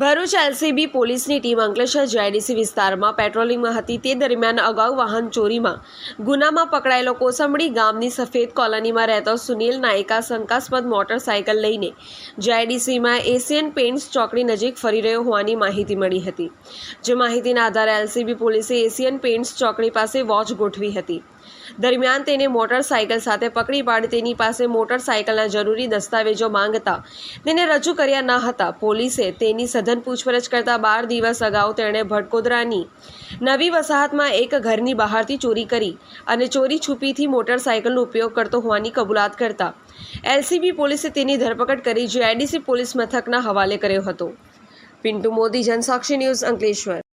Bharuch LCB પોલીસની team Ankleshwar GIDC વિસ્તારમાં પેટ્રોલિંગમાં હતી. તે દરમિયાન અગાઉ વાહન ચોરીમાં ગુનામાં પકડાયેલો કોસંબડી ગામની સફેદ કોલોનીમાં રહેતો સુનિલ નાયકા શંકાસ્પદ મોટરસાયકલ લઈને જેઆઈડીસીમાં એશિયન પેઇન્ટ્સ ચોકડી નજીક ફરી રહ્યો હોવાની માહિતી મળી હતી. જે માહિતીના આધારે એલસીબી પોલીસે એશિયન પેઇન્ટ્સ ચોકડી પાસે વોચ ગોઠવી હતી. દરમિયાન તેને મોટરસાયકલ સાથે પકડી પાડી તેની પાસે મોટરસાયકલના જરૂરી દસ્તાવેજો માંગતા તેને રજૂ કર્યા ન હતા. પોલીસે તેની સઘન પૂછપરછ કરતા બાર દિવસ અગાઉ તેણે ભટકોદરાની નવી વસાહતમાં એક ઘરની બહારથી ચોરી કરી અને ચોરી છુપીથી મોટરસાયકલનો ઉપયોગ કરતો હોવાની કબૂલાત કરતા. એલસીબી પોલીસે તેની ધરપકડ કરી જીઆઈડીસી પોલીસ મથકના હવાલે કર્યો હતો. પિન્ટુ મોદી, જનસાક્ષી ન્યૂઝ અંકલેશ્વર.